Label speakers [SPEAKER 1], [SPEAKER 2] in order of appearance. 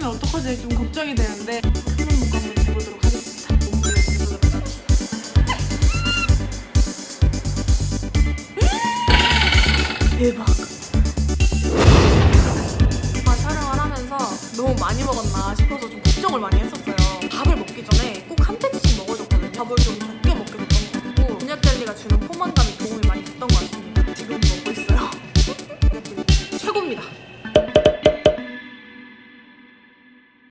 [SPEAKER 1] 걱정이 되는데 한번 먹고 한번 해보도록 하겠습니다. 몸무게 해보도록 하겠습니다. 대박. 아, 촬영을 하면서 너무 많이 먹었나 싶어서 좀 걱정을 많이 했었어요. 밥을 먹기 전에 꼭한 팩씩 먹어줬거든요. 밥을 좀 적게 먹게 됐던 것 같고 곤약 젤리가 주는 포만감이 도움이 많이 됐던 것 같습니다. 지금 먹고 있어요. 최고입니다.